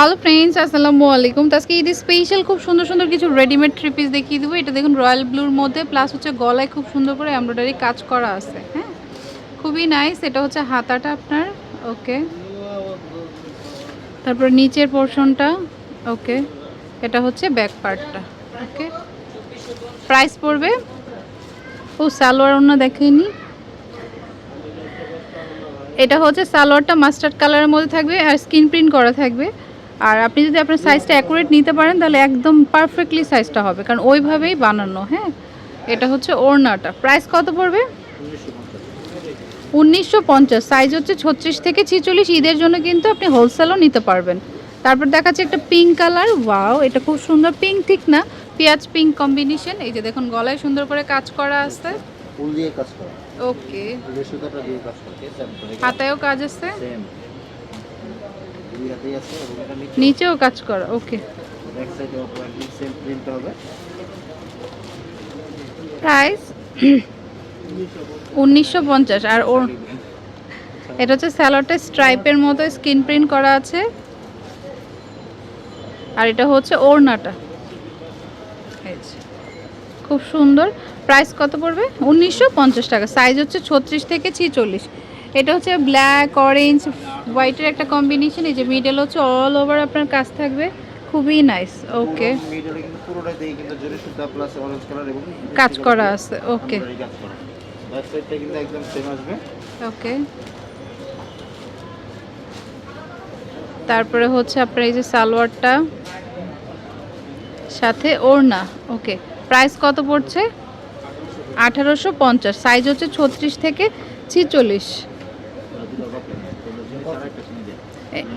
Hello friends আসসালামু আলাইকুম তো আজকে ঈদের স্পেশাল খুব সুন্দর সুন্দর কিছু রেডিমেড থ্রি পিস দেখিয়ে দেবো। এটা দেখুন রয়্যাল ব্লুর মধ্যে প্লাস হচ্ছে গলায় খুব সুন্দর করে এমব্রয়ডারি কাজ করা আছে হ্যাঁ? খুবই নাইস এটা হচ্ছে হাতাটা আপনার ওকে তারপর নিচের পোর্শনটা ওকে এটা হচ্ছে ব্যাক পার্টটা ওকে প্রাইস পড়বে। ও, সালোয়ার অন্য দেখেনি। এটা হচ্ছে সালোয়ারটা মাস্টার্ড কালারের মধ্যে থাকবে আর স্কিন প্রিন্ট করা থাকবে। আর আপনি যদি আপনার সাইজটা অ্যাকুরেট নিতে পারেন তাহলে একদম পারফেক্টলি সাইজটা হবে। কারণ ওইভাবেই বানানো হ্যাঁ? এটা হচ্ছে ওড়নাটা। প্রাইস কত পড়বে? উনিশশো পঞ্চাশ। সাইজ হচ্ছে ছত্রিশ থেকে ছিচল্লিশ। ঈদের জন্য কিন্তু আপনি হোলসেলও নিতে পারবেন। তারপর দেখাচ্ছে একটা পিঙ্ক কালার ওয়াও এটা খুব সুন্দর পিঙ্ক ঠিক না? পেঁয়াজ পিঙ্ক কম্বিনেশন এই যে দেখুন গলায় সুন্দর করে কাজ করা আছে। ফুল দিয়ে কাজ করা। ওকে হাতায়ও কাজ আছে। দুই হাতেই আছে এবং এটা নিচেও কাজ করা ওকে। ব্যাক সাইডে অপরাইটলি সেম প্রিন্ট হবে। প্রাইস উনিশশো পঞ্চাশ আর ওর এটা হচ্ছে স্যালোয়ারটা স্ট্রাইপের মতো স্কিন প্রিন্ট করা আছে। আর এটা হচ্ছে ওড়নাটা। খুব সুন্দর। প্রাইস কত পড়বে? উনিশশো পঞ্চাশ টাকা। সাইজ হচ্ছে ছত্রিশ থেকে ছিচল্লিশ। এটা হচ্ছে ব্ল্যাক অরেঞ্জ হোয়াইটের একটা কম্বিনেশন এই যে মিডল হচ্ছে অল ওভার আপনার কাজ থাকবে। খুবই নাইস ওকে কাজ করা আছে ওকে ওকে তারপরে হচ্ছে আপনার এই যে সালোয়ারটা সাথে ওড়না ওকে প্রাইস কত পড়ছে? আঠারোশো পঞ্চাশ সাইজ হচ্ছে ছত্রিশ থেকে ছিচল্লিশ।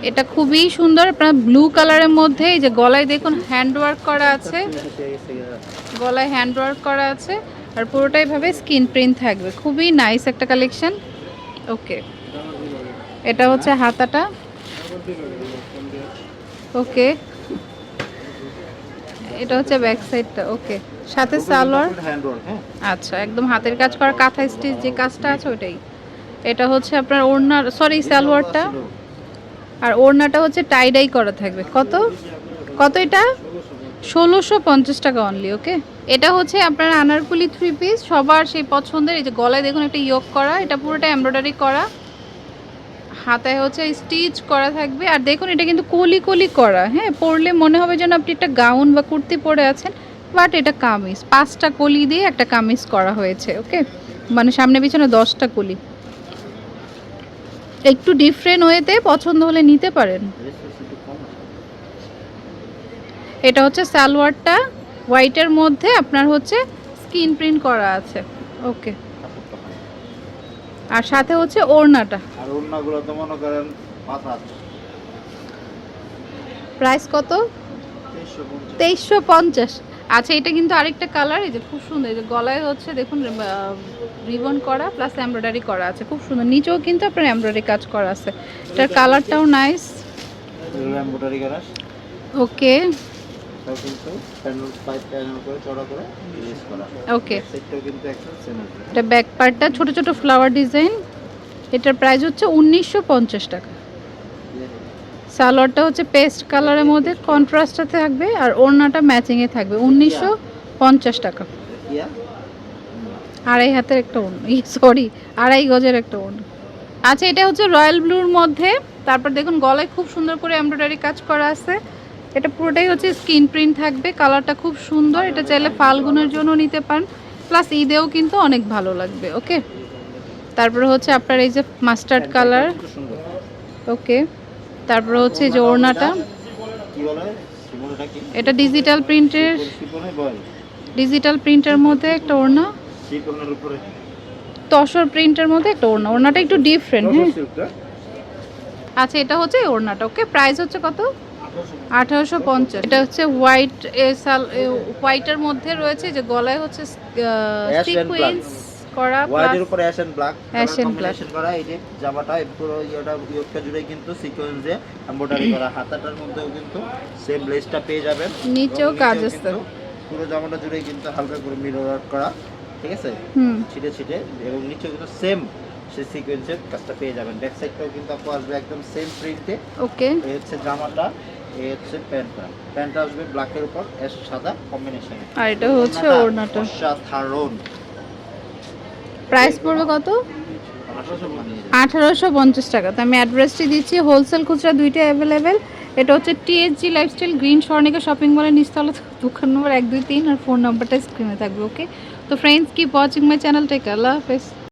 এটা খুবই সুন্দর আপনার ব্লু কালারের মধ্যে এই যে গলায় দেখুন হ্যান্ড ওয়ার্ক করা আছে। গলায় হ্যান্ড ওয়ার্ক করা আছে আর পুরোটাই ভাবে স্কিন প্রিন্ট থাকবে। খুবই নাইস একটা কালেকশন ওকে এটা হচ্ছে হাতাটা। ওকে এটা হচ্ছে ব্যাক সাইডটা ওকে সাথে সালোয়ার। হ্যাঁ। আচ্ছা একদম হাতের কাজ করা কাঁথা স্টিচ যে কাজটা আছে ওটাই এটা হচ্ছে আপনার ওড়নার সরি সালোয়ারটা। আর ওড়নাটা হচ্ছে টাইডাই করা থাকবে। কত? কত এটা? ষোলোশো পঞ্চাশ টাকা অনলি ওকে এটা হচ্ছে আপনার আনারকুলি থ্রি পিস সবার সেই পছন্দের, এই যে গলায় দেখুন একটা ইয়োগ করা, এটা পুরোটা এমব্রয়ডারি করা। হাতায় হচ্ছে স্টিচ করা থাকবে, আর দেখুন এটা কিন্তু কলি কলি করা হ্যাঁ? পরলে মনে হবে যেন আপনি একটা গাউন বা কুর্তি পরে আছেন বাট এটা কামিজ। পাঁচটা কলি দিয়ে একটা কামিজ করা হয়েছে ওকে মানে সামনে পিছনে দশটা কলি। একটু ডিফারেন্ট ওয়েতে পছন্দ হলে নিতে পারেন। এটা হচ্ছে সালোয়ারটা হোয়াইটের মধ্যে আপনার হচ্ছে স্কিন প্রিন্ট করা আছে। ওকে আর সাথে হচ্ছে ওড়নাটা। আর ওড়নাগুলো তো মনে করেন প্রাইস কত? তেইশশো পঞ্চাশ। আচ্ছা এটা কিন্তু আরেকটা কালার এই যে খুব সুন্দর এই যে গলায় হচ্ছে দেখুন রিবন করা প্লাস এমব্রয়ডারি করা আছে খুব সুন্দর। নিচেও কিন্তু আপনার এমব্রয়ডারি কাজ করা আছে। এটার কালারটাও নাইস এম্বোটারি করা ওকে ওকে এটা ব্যাক পার্টটা ছোট ছোট ফ্লাওয়ার ডিজাইন এটার প্রাইস হচ্ছে উনিশশো পঞ্চাশ টাকা। সালোয়ারটা হচ্ছে পেস্ট কালারের মধ্যে কন্ট্রাস্টে থাকবে আর ওড়নাটা ম্যাচিংয়ে থাকবে। উনিশশো পঞ্চাশ টাকা। আড়াই হাতের একটা ওড়না। সরি আড়াই গজের একটা ওড়না। আচ্ছা এটা হচ্ছে রয়্যাল ব্লুর মধ্যে। তারপর দেখুন গলায় খুব সুন্দর করে এমব্রয়ডারি কাজ করা আছে। এটা পুরোটাই হচ্ছে স্কিন প্রিন্ট থাকবে। কালারটা খুব সুন্দর। এটা চাইলে ফাল্গুনের জন্য নিতে পারেন। প্লাস ঈদেও কিন্তু অনেক ভালো লাগবে ওকে? তারপরে হচ্ছে আপনার এই যে মাস্টার্ড কালার। ওকে। তারপরে হচ্ছে যে ওড়নাটা। এটা ডিজিটাল প্রিন্টের ডিজিটাল প্রিন্টের মধ্যে একটা ওড়না। তসর প্রিন্টের মধ্যে একটা ওড়না। ওড়নাটা একটু ডিফারেন্ট হ্যাঁ। আচ্ছা এটা হচ্ছে ওড়নাটা ওকে প্রাইস হচ্ছে কত? আঠারোশো পঞ্চাশ। এটা হচ্ছে হোয়াইট হোয়াইটের মধ্যে রয়েছে যে গলায় হচ্ছে সিকুয়েন্স করা plus- উপরে ash and black black. Combination করা এই যে জামাটা পুরো ইয়েটা ইয়োগটা জুড়ে কিন্তু সিকোয়েন্স দিয়ে এমব্রয়ডারি করা। হাতাটার মধ্যেও কিন্তু সেম লেসটা পেয়ে যাবেন। নিচেও কাজ আছে। পুরো জামাটা জুড়ে কিন্তু হালকা করে মিরর ওয়ার্ক করা। ঠিক আছে? হুম। ছিটে ছিটে। এবং নিচেও কিন্তু সেম সেই সিকোয়েন্সের কাজটা পেয়ে যাবেন। ব্যাক সাইডটাও কিন্তু আপু আসবে একদম সেম প্রিন্টে ওকে। এই হচ্ছে জামাটা এই হচ্ছে প্যান্টটা। প্যান্টটা আসবে ব্ল্যাকের উপর এস সাদা কম্বিনেশনে আর এটা হচ্ছে ওড়নাটা। অসাধারণ। প্রাইস পড়বে কত? আঠারোশো পঞ্চাশ টাকা। তো আমি অ্যাড্রেসটি দিচ্ছি। হোলসেল খুচরা দুইটা অ্যাভেলেবেল এটা হচ্ছে TSG lifestyle green Swarnika shopping মলের নিচতলা দোকান নম্বর এক দুই তিন আর ফোন নাম্বারটা স্ক্রিনে থাকবে ওকে তো friends keep watching my channel take আল্লাহ হাফেজ।